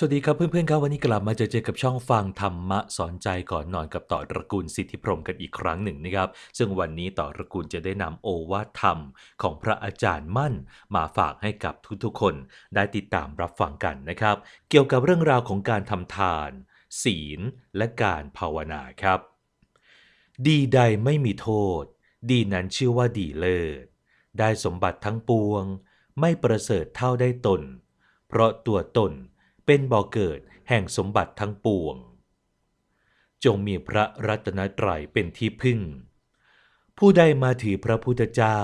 สวัสดีครับเพื่อนๆครับวันนี้กลับมาเจอเจอกับช่องฟังธรรมะสอนใจก่อนนอนกับต่อตระกูลสิทธิพรมกันอีกครั้งหนึ่งนะครับ ซึ่งวันนี้ต่อตระกูลจะได้นำโอวาทธรรมของพระอาจารย์มั่น มาฝากให้กับทุกๆคน ได้ติดตามรับฟังกันนะครับ เกี่ยวกับเรื่องราวของการทำทาน ศีล และการภาวนาครับ ดีใดไม่มีโทษ ดีนั้นชื่อว่าดีเลิศได้สมบัติทั้งปวง ไม่ประเสริฐเท่าได้ตน เพราะตัวตน เป็นบ่อเกิดแห่งสมบัติทั้งปวง จงมีพระรัตนตรัยเป็นที่พึ่ง ผู้ใดมาถือพระพุทธเจ้า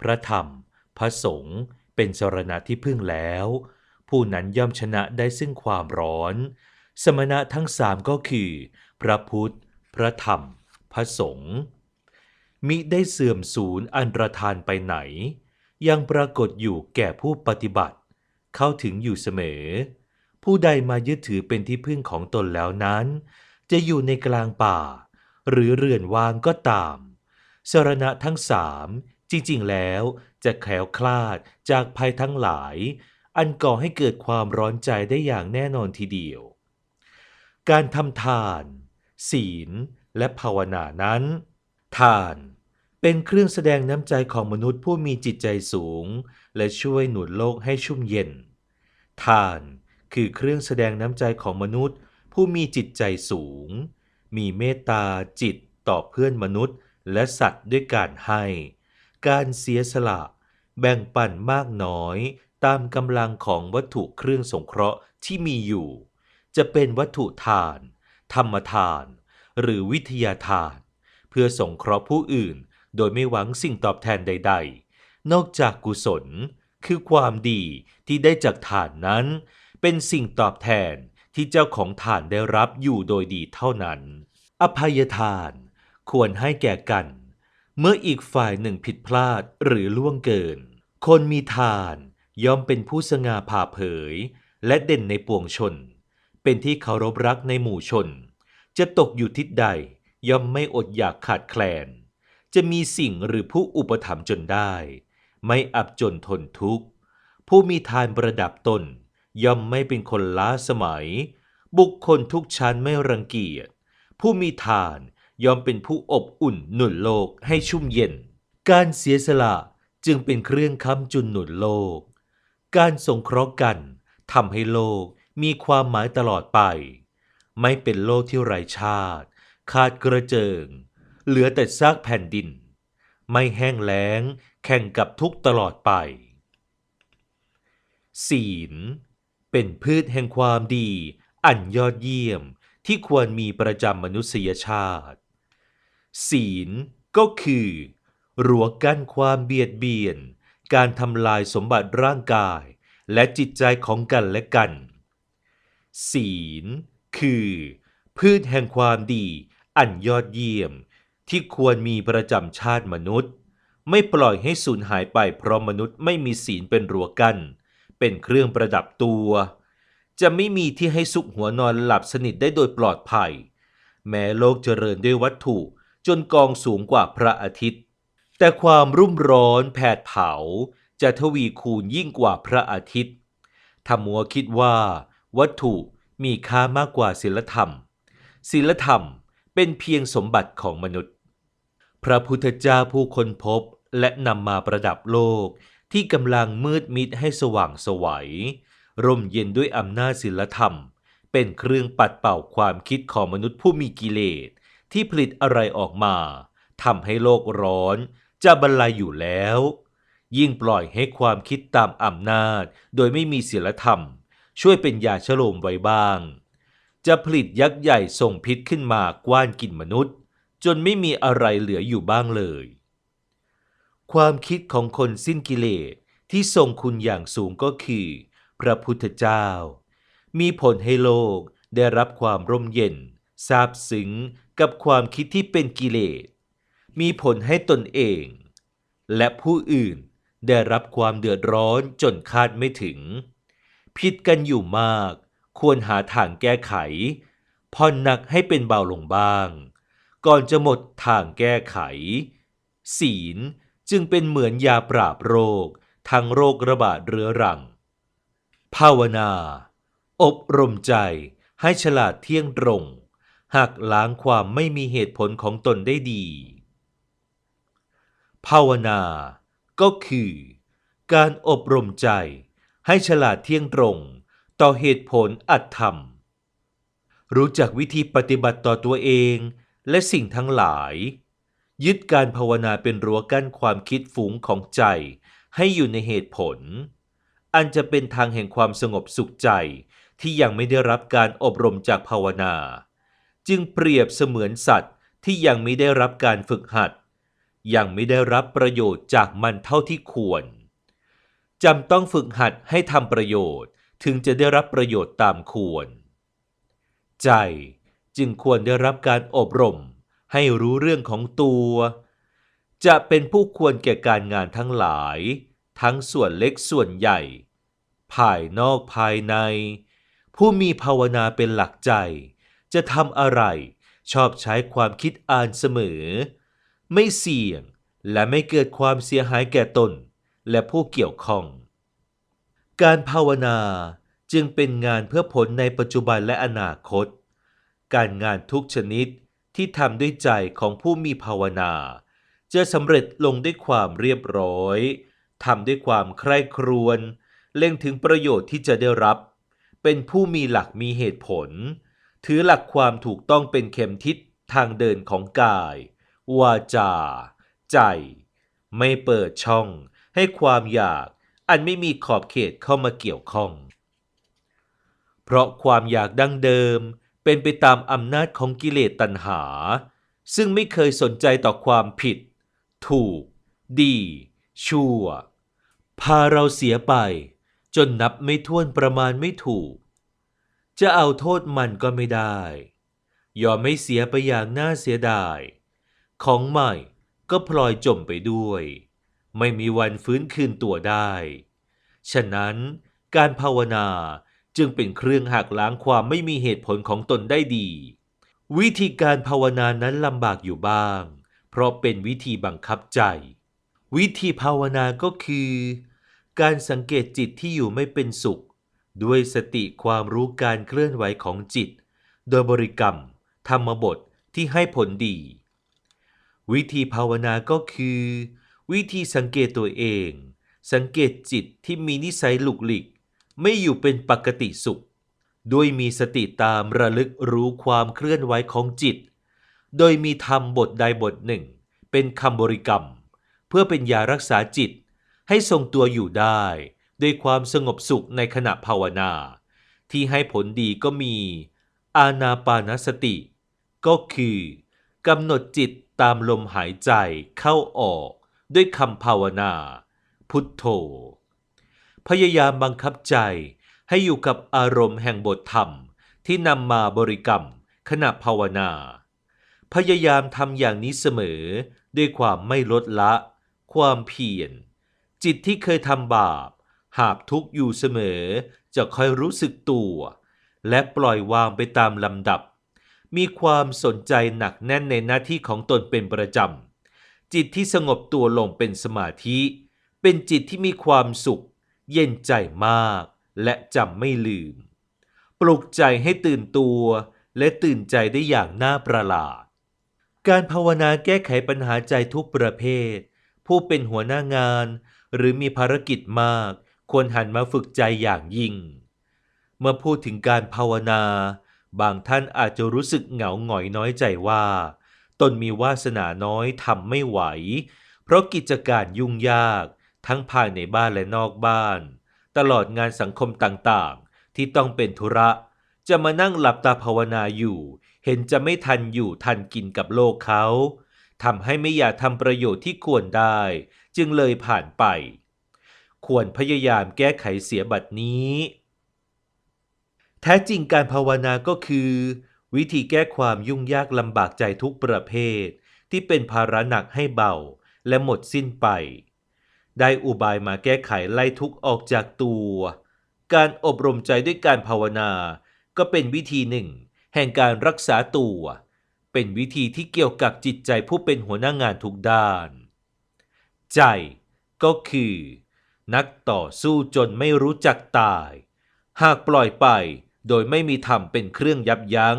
พระธรรม พระสงฆ์เป็นสรณะที่พึ่งแล้ว ผู้นั้นย่อมชนะได้ซึ่งความร้อน สมณะทั้งสามก็คือ พระพุทธ พระธรรม พระสงฆ์มิได้เสื่อมสูญอันตรธานไปไหน ยังปรากฏอยู่แก่ผู้ปฏิบัติ เข้าถึงอยู่เสมอ ผู้ใดมายึดถือเป็นที่พึ่งของตนแล้วนั้น จะอยู่ในกลางป่า หรือเรือนว่างก็ตาม สรณะทั้งสามจริงๆแล้วจะแคล้วคลาดจากภัยทั้งหลาย อันก่อให้เกิดความร้อนใจได้อย่างแน่นอนทีเดียว การทำทาน ศีล และภาวนานั้น ทานเป็นเครื่องแสดงน้ำใจของมนุษย์ผู้มีจิตใจสูง และช่วยหนุนโลกให้ชุ่มเย็น ทาน คือเครื่องแสดงน้ำใจของมนุษย์ ผู้มีจิตใจสูง มีเมตตาจิตต่อเพื่อนมนุษย์ และสัตว์ด้วยการให้ การเสียสละ แบ่งปันมากน้อยตามกำลังของวัตถุเครื่องสงเคราะห์ที่มีอยู่ จะเป็นวัตถุทาน ธรรมทาน หรือวิทยาทาน เพื่อสงเคราะห์ผู้อื่น โดยไม่หวังสิ่งตอบแทนใด ๆ นอกจากกุศล คือความดีที่ได้จากทานนั้น เป็นสิ่งตอบแทนที่เจ้าของทานได้รับอยู่โดยดีเท่านั้น อภัยทานควรให้แก่กัน เมื่ออีกฝ่ายหนึ่งผิดพลาดหรือล่วงเกิน คนมีทานย่อมเป็นผู้สง่าผ่าเผย และเด่นในปวงชน เป็นที่เคารพรักในหมู่ชน จะตกอยู่ทิศใดย่อมไม่อดอยากขาดแคลน จะมีสิ่งหรือผู้อุปถัมภ์จนได้ ไม่อับจนทนทุกข์ ผู้มีทานประดับตน ย่อมไม่เป็นคนล้าสมัย บุคคลทุกชั้นไม่รังเกียจ ผู้มีทานย่อมเป็นผู้อบอุ่นหนุนโลกให้ชุ่มเย็น การเสียสละจึงเป็นเครื่องค้ำจุนหนุนโลก การสงเคราะห์กันทำให้โลกมีความหมายตลอดไป ไม่เป็นโลกที่ไร้ชาติ ขาดกระเจิง เหลือแต่ซากแผ่นดิน ไม่แห้งแล้งแข่งกับทุกตลอดไปศีล เป็นพืชแห่งความดี อันยอดเยี่ยมที่ควรมีประจำมนุษยชาติ ศีลก็คือรั้วกั้นความเบียดเบียน การทำลายสมบัติร่างกาย และจิตใจของกันและกัน ศีลคือ พืชแห่งความดี อันยอดเยี่ยม ที่ควรมีประจำชาติมนุษย์ ไม่ปล่อยให้สูญหายไปเพราะมนุษย์ไม่มีศีลเป็นรั้วกั้น เป็นเครื่องประดับตัว จะไม่มีที่ให้สุขหัวนอนหลับสนิทได้โดยปลอดภัย แม้โลกเจริญด้วยวัตถุจนกองสูงกว่าพระอาทิตย์ แต่ความรุ่มร้อนแผดเผาจะทวีคูณยิ่งกว่าพระอาทิตย์ถ้ามัวคิดว่า วัตถุมีค่ามากกว่าศีลธรรมศีลธรรมเป็นเพียงสมบัติของมนุษย์ พระพุทธเจ้าผู้ค้นพบและนำมาประดับโลก ที่กำลังมืดมิดให้สว่างสวัย ร่มเย็นด้วยอำนาจศีลธรรม เป็นเครื่องปัดเป่าความคิดของมนุษย์ผู้มีกิเลส ที่ผลิตอะไรออกมาทำให้โลกร้อน จะบรรลัยอยู่แล้ว ยิ่งปล่อยให้ความคิดตามอำนาจ โดยไม่มีศีลธรรม ช่วยเป็นยาชโลมไว้บ้าง จะผลิตยักษ์ใหญ่ส่งพิษขึ้นมากว้านกินมนุษย์ จนไม่มีอะไรเหลืออยู่บ้างเลย ความคิดของคนสิ้นกิเลสที่ทรงคุณอย่างสูงก็คือ พระพุทธเจ้า มีผลให้โลกได้รับความร่มเย็นซาบซึ้งกับความคิดที่เป็นกิเลส มีผลให้ตนเอง และผู้อื่นได้รับความเดือดร้อนจนคาดไม่ถึง ผิดกันอยู่มาก ควรหาทางแก้ไขผ่อนหนักให้เป็นเบาลงบ้าง ก่อนจะหมดทางแก้ไข ศีล จึงเป็นเหมือนยาปราบโรค ทั้งโรคระบาดเรื้อรัง ภาวนา อบรมใจให้ฉลาดเที่ยงตรงหักล้างความไม่มีเหตุผลของตนได้ดี ภาวนาก็คือ การอบรมใจให้ฉลาดเที่ยงตรงต่อเหตุผลอัตธรรม รู้จักวิธีปฏิบัติต่อตัวเองและสิ่งทั้งหลาย ยึดการภาวนาเป็นรั้วกั้นความคิดฝูงของใจ ให้อยู่ในเหตุผล อันจะเป็นทางแห่งความสงบสุขใจที่ยังไม่ได้รับการอบรมจากภาวนา จึงเปรียบเสมือนสัตว์ที่ยังไม่ได้รับการฝึกหัด ยังไม่ได้รับประโยชน์จากมันเท่าที่ควรจำต้องฝึกหัดให้ทำประโยชน์ถึงจะได้รับประโยชน์ตามควร ใจจึงควรได้รับการอบรม ให้รู้เรื่องของตัว จะเป็นผู้ควรแก่การงานทั้งหลาย ทั้งส่วนเล็กส่วนใหญ่ ภายนอกภายใน ผู้มีภาวนาเป็นหลักใจ จะทำอะไร ชอบใช้ความคิดอ่านเสมอ ไม่เสี่ยงและไม่เกิดความเสียหายแก่ตน และผู้เกี่ยวข้อง การภาวนาจึงเป็นงานเพื่อผลในปัจจุบันและอนาคต การงานทุกชนิด ที่ทำด้วยใจของผู้มีภาวนา จะสำเร็จลงด้วยความเรียบร้อยทำด้วยความใคร่ครวญเล็งถึงประโยชน์ที่จะได้รับ เป็นผู้มีหลักมีเหตุผล ถือหลักความถูกต้องเป็นเข็มทิศทางเดินของกาย วาจา ใจ ไม่เปิดช่องให้ความอยากอันไม่มีขอบเขตเข้ามาเกี่ยวข้อง เพราะความอยากดั้งเดิม เป็นไปตามอำนาจของกิเลสตัณหา ซึ่งไม่เคยสนใจต่อความผิด ถูก ดี ชั่ว พาเราเสียไป จนนับไม่ถ้วนประมาณไม่ถูก จะเอาโทษมันก็ไม่ได้ ยอมไม่เสียไปอย่างน่าเสียดาย ของใหม่ก็พลอยจมไปด้วย ไม่มีวันฟื้นคืนตัวได้ ฉะนั้นการภาวนา จึงเป็นเครื่องหักล้างความไม่มีเหตุผลของตนได้ดี วิธีการภาวนานั้นลำบากอยู่บ้าง เพราะเป็นวิธีบังคับใจ วิธีภาวนาก็คือ การสังเกตจิตที่อยู่ไม่เป็นสุข ด้วยสติความรู้การเคลื่อนไหวของจิต โดยบริกรรม ธรรมบทที่ให้ผลดี วิธีภาวนาก็คือ วิธีสังเกตตัวเอง สังเกตจิตที่มีนิสัยหลุกหลิก ไม่อยู่เป็นปกติสุข ด้วยมีสติตามระลึกรู้ความเคลื่อนไหวของจิต โดยมีธรรมบทใดบทหนึ่ง เป็นคำบริกรรม เพื่อเป็นยารักษาจิต ให้ทรงตัวอยู่ได้ ด้วยความสงบสุขในขณะภาวนา ที่ให้ผลดีก็มี อานาปานสติ ก็คือกำหนดจิตตามลมหายใจเข้าออก ด้วยคำภาวนา พุทโธ พยายามบังคับใจให้อยู่กับอารมณ์แห่งบทธรรมที่นำมาบริกรรมขณะภาวนา พยายามทำอย่างนี้เสมอด้วยความไม่ลดละ ความเพียร จิตที่เคยทำบาป หาบทุกข์อยู่เสมอจะค่อยรู้สึกตัว และปล่อยวางไปตามลำดับ มีความสนใจหนักแน่นในหน้าที่ของตนเป็นประจำจิตที่สงบตัวลงเป็นสมาธิ เป็นจิตที่มีความสุข เย็นใจมาก และจำไม่ลืม ปลุกใจให้ตื่นตัว และตื่นใจได้อย่างน่าประหลาด การภาวนาแก้ไขปัญหาใจทุกประเภท ผู้เป็นหัวหน้างาน หรือมีภารกิจมาก ควรหันมาฝึกใจอย่างยิ่ง เมื่อพูดถึงการภาวนา บางท่านอาจจะรู้สึกเหงาหงอยน้อยใจว่า ตนมีวาสนาน้อยทำไม่ไหว เพราะกิจการยุ่งยาก ทั้งภายในบ้านและนอกบ้าน ตลอดงานสังคมต่างๆ ที่ต้องเป็นธุระ จะมานั่งหลับตาภาวนาอยู่ เห็นจะไม่ทันอยู่ทันกินกับโลกเขาทำให้ไม่อยากทำประโยชน์ที่ควรได้ จึงเลยผ่านไป ควรพยายามแก้ไขเสียบัดนี้ แท้จริงการภาวนาก็คือ วิธีแก้ความยุ่งยากลำบากใจทุกประเภท ที่เป็นภาระหนักให้เบาและหมดสิ้นไป ได้อุบายมาแก้ไขไล่ทุกข์ออกจากตัว การอบรมใจด้วยการภาวนา ก็เป็นวิธีหนึ่ง แห่งการรักษาตัว เป็นวิธีที่เกี่ยวกับจิตใจผู้เป็นหัวหน้างานทุกด้าน ใจก็คือ นักต่อสู้จนไม่รู้จักตาย หากปล่อยไปโดยไม่มีธรรมเป็นเครื่องยับยัง้ง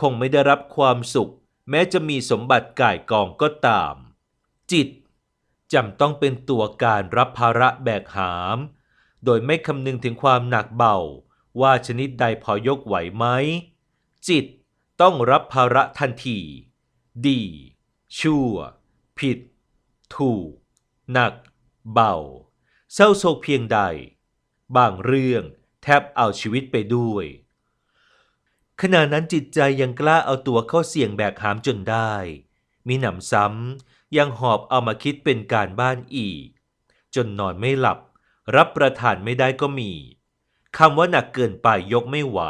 คงไม่ได้รับความสุข แม้จะมีสมบัติก่ายกองก็ตาม จิต จำต้องเป็นตัวการรับภาระแบกหาม โดยไม่คำนึงถึงความหนักเบา ว่าชนิดใดพอยกไหวไหม จิตต้องรับภาระทันที ดี ชั่ว ผิด ถูก หนัก เบา เศร้าโศกเพียงใด บางเรื่องแทบเอาชีวิตไปด้วย ขณะนั้นจิตใจยังกล้าเอาตัวเข้าเสี่ยงแบกหามจนได้ มีหนำซ้ำ ยังหอบเอามาคิดเป็นการบ้านอีก จนนอนไม่หลับ รับประทานไม่ได้ก็มีคำว่าหนักเกินไปยกไม่ไหว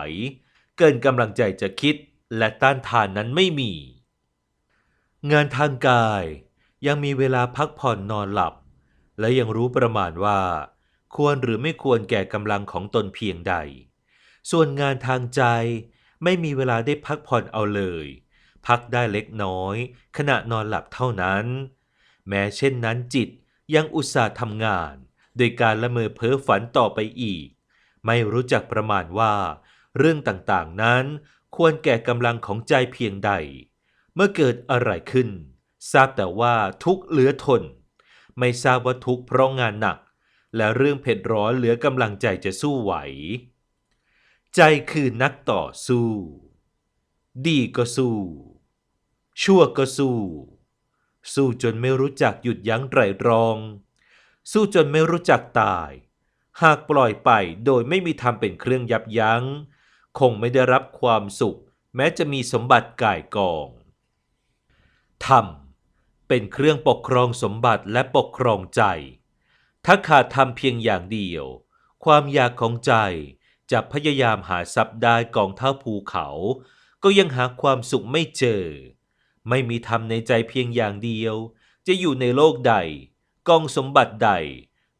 เกินกำลังใจจะคิดและต้านทานนั้นไม่มี งานทางกายยังมีเวลาพักผ่อนนอนหลับ และยังรู้ประมาณว่า ควรหรือไม่ควรแก่กำลังของตนเพียงใด ส่วนงานทางใจไม่มีเวลาได้พักผ่อนเอาเลย พักได้เล็กน้อย ขณะนอนหลับเท่านั้น แม้เช่นนั้นจิตยังอุตส่าห์ทำงาน โดยการละเมอเพ้อฝันต่อไปอีก ไม่รู้จักประมาณว่า เรื่องต่างๆนั้นควรแก่กำลังของใจเพียงใด เมื่อเกิดอะไรขึ้น ทราบแต่ว่าทุกเหลือทน ไม่ทราบว่าทุกเพราะงานหนัก และเรื่องเผ็ดร้อนเหลือกำลังใจจะสู้ไหว ใจคือนักต่อสู้ ดีก็สู้ ชั่วก็สู้ สู้จนไม่รู้จักหยุดยั้งไตรตรอง สู้จนไม่รู้จักตาย หากปล่อยไปโดยไม่มีธรรมเป็นเครื่องยับยัง้ง คงไม่ได้รับความสุข แม้จะมีสมบัติก่ายกอง ธรรม เป็นเครื่องปกครองสมบัติและปกครองใจ ถ้าขาดธรรมเพียงอย่างเดียว ความอยากของใจจะพยายามหาทรัพย์ได้กองเท่าภูเขา ก็ยังหาความสุขไม่เจอ ไม่มีธรรมในใจเพียงอย่างเดียว จะอยู่ในโลกใด กองสมบัติใด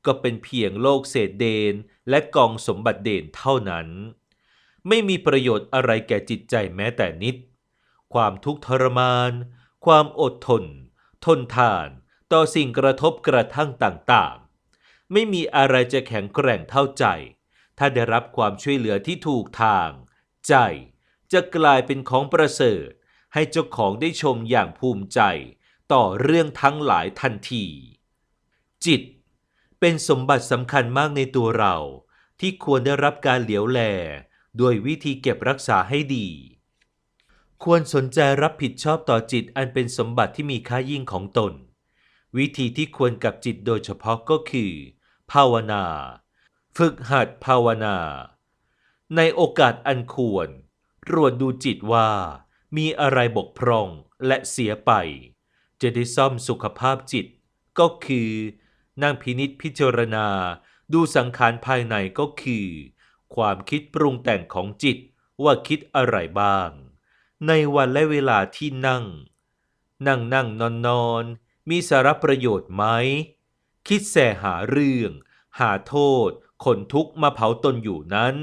ก็เป็นเพียงโลกเศษเดนและกองสมบัติเด่นเท่านั้น ไม่มีประโยชน์อะไรแก่จิตใจแม้แต่นิด ความทุกข์ทรมาน ความอดทน ทนทานต่อสิ่งกระทบกระทั่งต่างๆ ไม่มีอะไรจะแข็งแกร่งเท่าใจ ถ้าได้รับความช่วยเหลือที่ถูกทาง ใจ จะกลายเป็นของประเสริฐ ให้เจ้าของได้ชมอย่างภูมิใจ ต่อเรื่องทั้งหลายทันที จิต เป็นสมบัติสำคัญมากในตัวเรา ที่ควรได้รับการเหลียวแลด้วยวิธีเก็บรักษาให้ดี ควรสนใจรับผิดชอบต่อจิตอันเป็นสมบัติที่มีค่ายิ่งของตน วิธีที่ควรกับจิตโดยเฉพาะก็คือ ภาวนา ฝึกหัดภาวนา ในโอกาสอันควร ตรวจดูจิตว่า มีอะไรบกพร่องและเสียไป จะได้ซ่อมสุขภาพจิต ก็คือนั่งพินิษพิจารณา ดูสังขารภายในก็คือ ความคิดปรุงแต่งของจิตว่าคิดอะไรบ้าง ในวันและเวลาที่นั่ง นั่งนั่งนอนนอนมีสาระประโยชน์ไหม คิดแสหาเรื่อง หาโทษ คนทุกข์มาเผาตนอยู่นั้น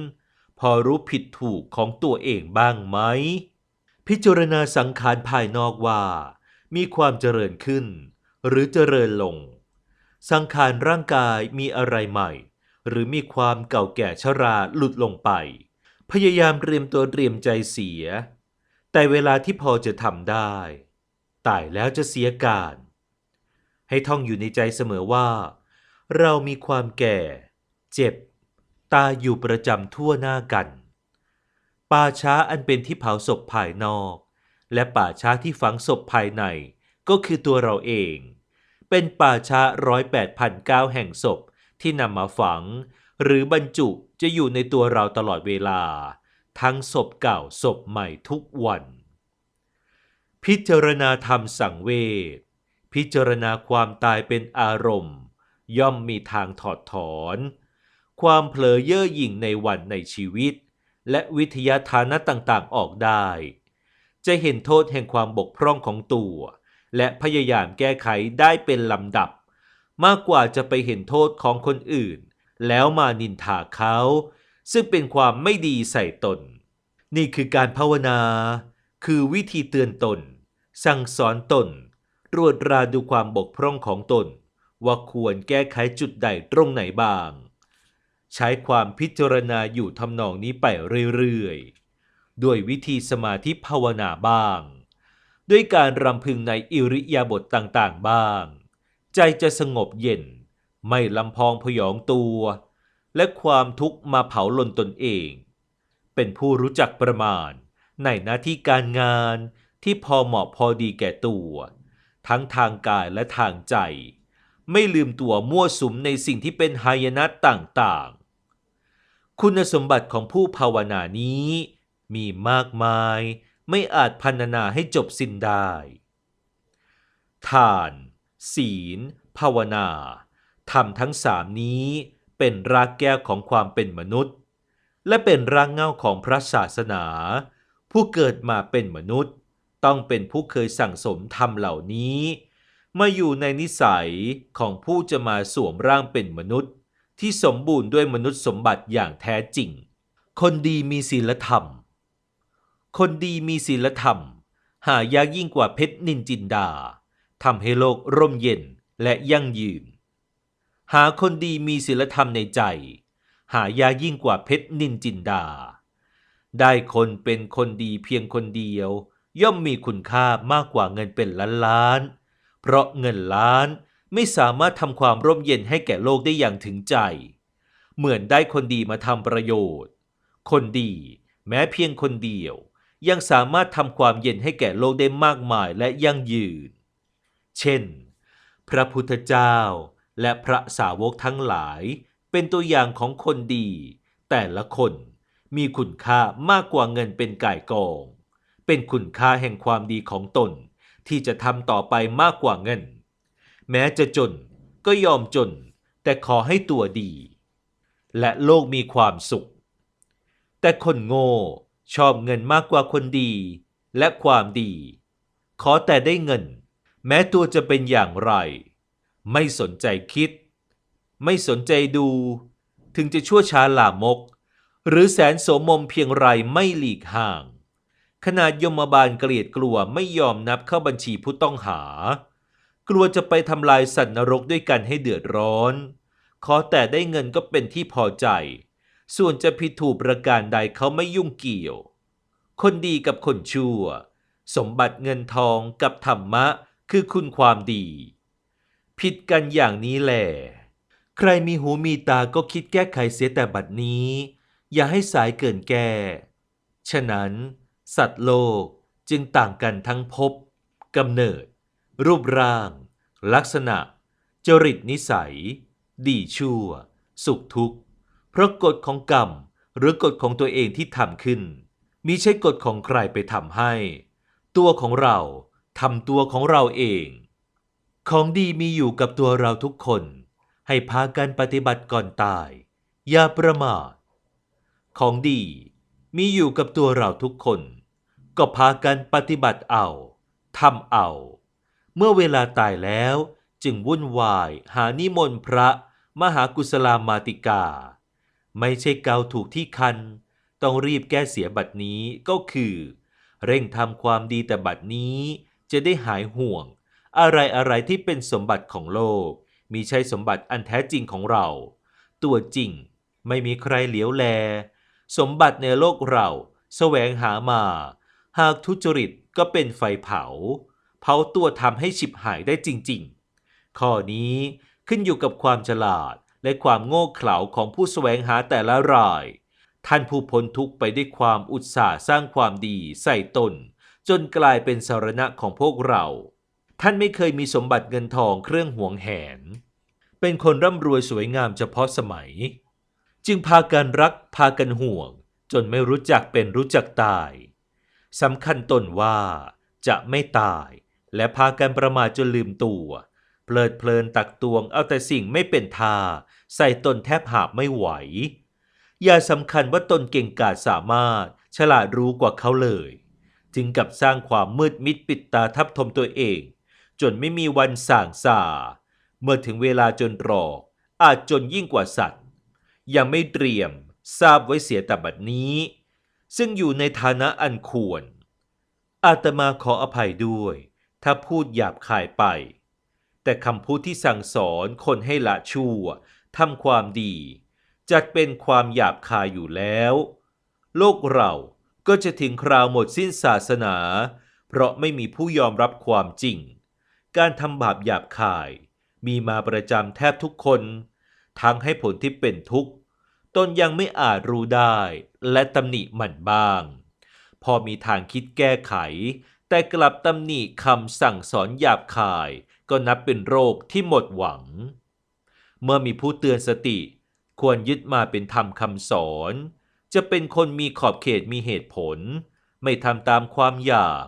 พอรู้ผิดถูกของตัวเองบ้างไหม พิจารณาสังขารภายนอกว่า มีความเจริญขึ้น หรือเจริญลง สังขารร่างกายมีอะไรใหม่ หรือมีความเก่าแก่ชราหลุดลงไป พยายามเตรียมตัวเตรียมใจเสีย แต่เวลาที่พอจะทำได้ ตายแล้วจะเสียการ ให้ท่องอยู่ในใจเสมอว่า เรามีความแก่ เจ็บ ตายอยู่ประจำทั่วหน้ากัน ป่าช้าอันเป็นที่เผาศพภายนอก และป่าช้าที่ฝังศพภายในก็คือตัวเราเอง เป็นป่าช้าร้อยแปดพันเก้าแห่งศพที่นำมาฝัง หรือบรรจุจะอยู่ในตัวเราตลอดเวลา ทั้งศพเก่าศพใหม่ทุกวัน พิจารณาธรรมสังเวชพิจารณาความตายเป็นอารมณ์ ย่อมมีทางถอดถอน ความเผลอเย่อหยิ่งในวันในชีวิต และวิทยาฐานะต่างๆออกได้ จะเห็นโทษแห่งความบกพร่องของตัว และพยายามแก้ไขได้เป็นลำดับ มากกว่าจะไปเห็นโทษของคนอื่น แล้วมานินทาเขา ซึ่งเป็นความไม่ดีใส่ตน นี่คือการภาวนา คือวิธีเตือนตน สั่งสอนตนตรวจราดูความบกพร่องของตน ว่าควรแก้ไขจุดใดตรงไหนบ้าง ใช้ความพิจารณาอยู่ทำนองนี้ไปเรื่อยๆ ด้วยวิธีสมาธิภาวนาบ้าง ด้วยการรำพึงในอิริยาบถต่างๆบ้าง ใจจะสงบเย็น ไม่ลำพองพยองตัว และความทุกข์มาเผาลนตนเอง เป็นผู้รู้จักประมาณในหน้าที่การงานที่พอเหมาะพอดีแก่ตัว ทั้งทางกายและทางใจ ไม่ลืมตัวมั่วสุมในสิ่งที่เป็นหายนะต่างๆ คุณสมบัติของผู้ภาวนานี้ มีมากมายไม่อาจพันนาให้จบสิ้นได้ ทาน ศีล ภาวนาธรรมทั้งสามนี้เป็นรากแก้วของความเป็นมนุษย์ และเป็นรากเง้าของพระศาสนา ผู้เกิดมาเป็นมนุษย์ ต้องเป็นผู้เคยสั่งสมธรรมเหล่านี้ มาอยู่ในนิสัยของผู้จะมาสวมร่างเป็นมนุษย์ ที่สมบูรณ์ด้วยมนุษย์สมบัติอย่างแท้จริง คนดีมีศีลธรรม คนดีมีศีลธรรม หายากยิ่งกว่าเพชรนินจินดาทำให้โลกร่มเย็นและยั่งยืน หาคนดีมีศีลธรรมในใจ หายากยิ่งกว่าเพชรนินจินดา ได้คนเป็นคนดีเพียงคนเดียว ย่อมมีคุณค่ามากกว่าเงินเป็นล้านล้าน เพราะเงินล้าน ไม่สามารถทำความร่มเย็นให้แก่โลกได้อย่างถึงใจ เหมือนได้คนดีมาทำประโยชน์ คนดีแม้เพียงคนเดียว ยังสามารถทำความเย็นให้แก่โลกได้มากมายและยั่งยืน เช่น พระพุทธเจ้าและพระสาวกทั้งหลาย เป็นตัวอย่างของคนดี แต่ละคนมีคุณค่ามากกว่าเงินเป็นก่ายกอง เป็นคุณค่าแห่งความดีของตนที่จะทำต่อไปมากกว่าเงิน แม้จะจนก็ยอมจน แต่ขอให้ตัวดี และโลกมีความสุข แต่คนโง่ชอบเงินมากกว่าคนดีและความดี ขอแต่ได้เงิน แม้ตัวจะเป็นอย่างไร ไม่สนใจคิด ไม่สนใจดู ถึงจะชั่วช้าลามก หรือแสนโสมมเพียงไรไม่หลีกห่าง ขนาดยมบาลเกลียดกลัวไม่ยอมนับเข้าบัญชีผู้ต้องหา กลัวจะไปทำลายสัตว์นรกด้วยกันให้เดือดร้อน ขอแต่ได้เงินก็เป็นที่พอใจ ส่วนจะผิดถูกประการใดเขาไม่ยุ่งเกี่ยว คนดีกับคนชั่ว สมบัติเงินทองกับธรรมะคือคุณความดี ผิดกันอย่างนี้แหละใครมีหูมีตาก็คิดแก้ไขเสียแต่บัดนี้ อย่าให้สายเกินแก้ ฉะนั้น สัตว์โลกจึงต่างกันทั้งภพกำเนิด รูปร่าง ลักษณะ จริตนิสัย ดีชั่ว สุขทุกข์ เพราะกฎของกรรมหรือกฎของตัวเองที่ทำขึ้น มีใช่กฎของใครไปทำให้ ตัวของเราทำตัวของเราเอง ของดีมีอยู่กับตัวเราทุกคน ให้พากันปฏิบัติก่อนตาย อย่าประมาท ของดีมีอยู่กับตัวเราทุกคน ก็พากันปฏิบัติเอา ทำเอา เมื่อเวลาตายแล้ว จึงวุ่นวายหานิมนต์พระมหากุศลามาติกา ไม่ใช่เกาถูกที่คัน ต้องรีบแก้เสียบัดนี้ก็คือ เร่งทำความดีแต่บัดนี้จะได้หายห่วง อะไรอะไรที่เป็นสมบัติของโลก มีใช่สมบัติอันแท้จริงของเรา ตัวจริงไม่มีใครเหลียวแล สมบัติในโลกเรา แสวงหามา หากทุจริตก็เป็นไฟเผา เผาตัวทำให้ฉิบหายได้จริงๆ ข้อนี้ขึ้นอยู่กับความฉลาดและความโง่เขลาของผู้แสวงหาแต่ละราย ท่านผู้พ้นทุกข์ไปด้วยความอุตสาห์สร้างความดีใส่ตน จนกลายเป็นสารณะของพวกเรา ท่านไม่เคยมีสมบัติเงินทองเครื่องห่วงแหน เป็นคนร่ำรวยสวยงามเฉพาะสมัย จึงพากันรักพากันห่วง จนไม่รู้จักเป็นรู้จักตายสำคัญตนว่าจะไม่ตาย และพากันประมาทจนลืมตัว เพลิดเพลินตักตวงเอาแต่สิ่งไม่เป็นท่า ใส่ตนแทบหาบไม่ไหว อย่าสำคัญว่าตนเก่งกาจสามารถ ฉลาดรู้กว่าเขาเลย จึงกับสร้างความมืดมิดปิดตาทับทมตัวเอง จนไม่มีวันส่างสาเมื่อถึงเวลาจนรอก อาจจนยิ่งกว่าสัตว์ ยังไม่เตรียมทราบไว้เสียแต่บัดนี้ ซึ่งอยู่ในฐานะอันควร อาตมาขออภัยด้วย ถ้าพูดหยาบคายไป แต่คำพูดที่สั่งสอนคนให้ละชั่วทำความดี จัดเป็นความหยาบคายอยู่แล้ว โลกเราก็จะถึงคราวหมดสิ้นศาสนา เพราะไม่มีผู้ยอมรับความจริง การทำบาปหยาบคาย มีมาประจำแทบทุกคน ทั้งให้ผลที่เป็นทุกข์ตนยังไม่อาจรู้ได้และตำหนิมันบ้าง พอมีทางคิดแก้ไข แต่กลับตำหนิคำสั่งสอนหยาบคาย ก็นับเป็นโรคที่หมดหวัง เมื่อมีผู้เตือนสติ ควรยึดมาเป็นธรรมคำสอน จะเป็นคนมีขอบเขตมีเหตุผล ไม่ทำตามความอยาก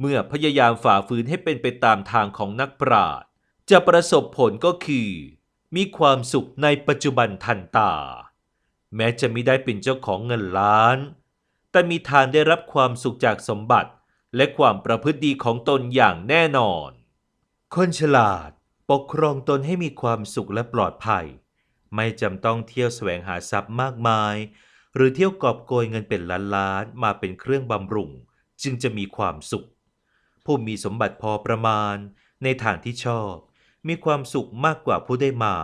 เมื่อพยายามฝ่าฝืนให้เป็นไปตามทางของนักปราชญ์จะประสบผลก็คือ มีความสุขในปัจจุบันทันตา แม้จะไม่ได้เป็นเจ้าของเงินล้าน แต่มีทางได้รับความสุขจากสมบัติ และความประพฤติดีของตนอย่างแน่นอน คนฉลาดปกครองตนให้มีความสุขและปลอดภัย ไม่จำต้องเที่ยวแสวงหาทรัพย์มากมาย หรือเที่ยวกอบโกยเงินเป็นล้านล้านๆมาเป็นเครื่องบำรุง จึงจะมีความสุข ผู้มีสมบัติพอประมาณ ในทางที่ชอบ มีความสุขมากกว่าผู้ได้มา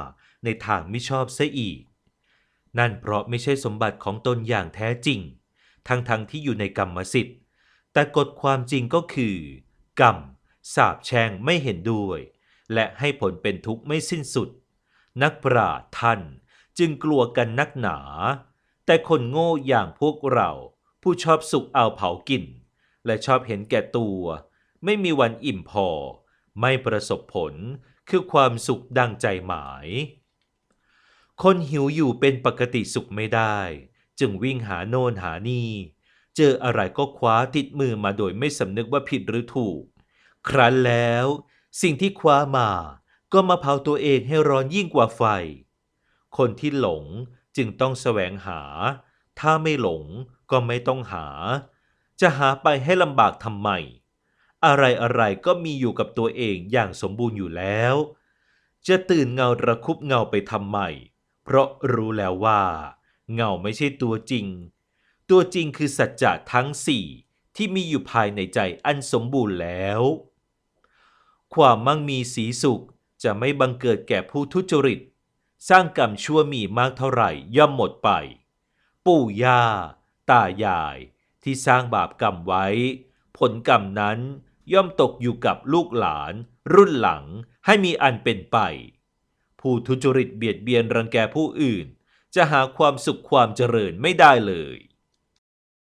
ในทางไม่ชอบซะอีก นั่นเพราะไม่ใช่สมบัติของตนอย่างแท้จริง ทั้งๆทที่อยู่ในกรรมสิทธิ์ แต่กฎความจริงก็คือ กรรมสาบแช่งไม่เห็นด้วย และให้ผลเป็นทุกข์ไม่สิ้นสุด นักปราชญ์ท่านจึงกลัวกันนักหนา แต่คนโง่อย่างพวกเรา ผู้ชอบสุขเอาเผากิน และชอบเห็นแก่ตัว ไม่มีวันอิ่มพอ ไม่ประสบผลคือความสุขดังใจหมาย คนหิวอยู่เป็นปกติสุขไม่ได้ จึงวิ่งหาโน่นหานี่ เจออะไรก็คว้าติดมือมาโดยไม่สำนึกว่าผิดหรือถูก ครั้นแล้ว สิ่งที่คว้ามาก็มาเผาตัวเองให้ร้อนยิ่งกว่าไฟ คนที่หลงจึงต้องแสวงหา ถ้าไม่หลงก็ไม่ต้องหา จะหาไปให้ลำบากทำไม อะไรอะไรๆก็มีอยู่กับตัวเองอย่างสมบูรณ์อยู่แล้ว จะตื่นเงาระคุบเงาไปทำไม เพราะรู้แล้วว่า เงาไม่ใช่ตัวจริง ตัวจริงคือสัจจะทั้งสี่ที่มีอยู่ภายในใจอันสมบูรณ์แล้ว ความมั่งมีสีสุขจะไม่บังเกิดแก่ผู้ทุจริต สร้างกรรมชั่วมีมากเท่าไหร่ย่อมหมดไป ปู่ย่า ตายายที่สร้างบาปกรรมไว้ ผลกรรมนั้นย่อมตกอยู่กับลูกหลาน รุ่นหลังให้มีอันเป็นไป ผู้ทุจริตเบียดเบียนรังแกผู้อื่น จะหาความสุขความเจริญไม่ได้เลย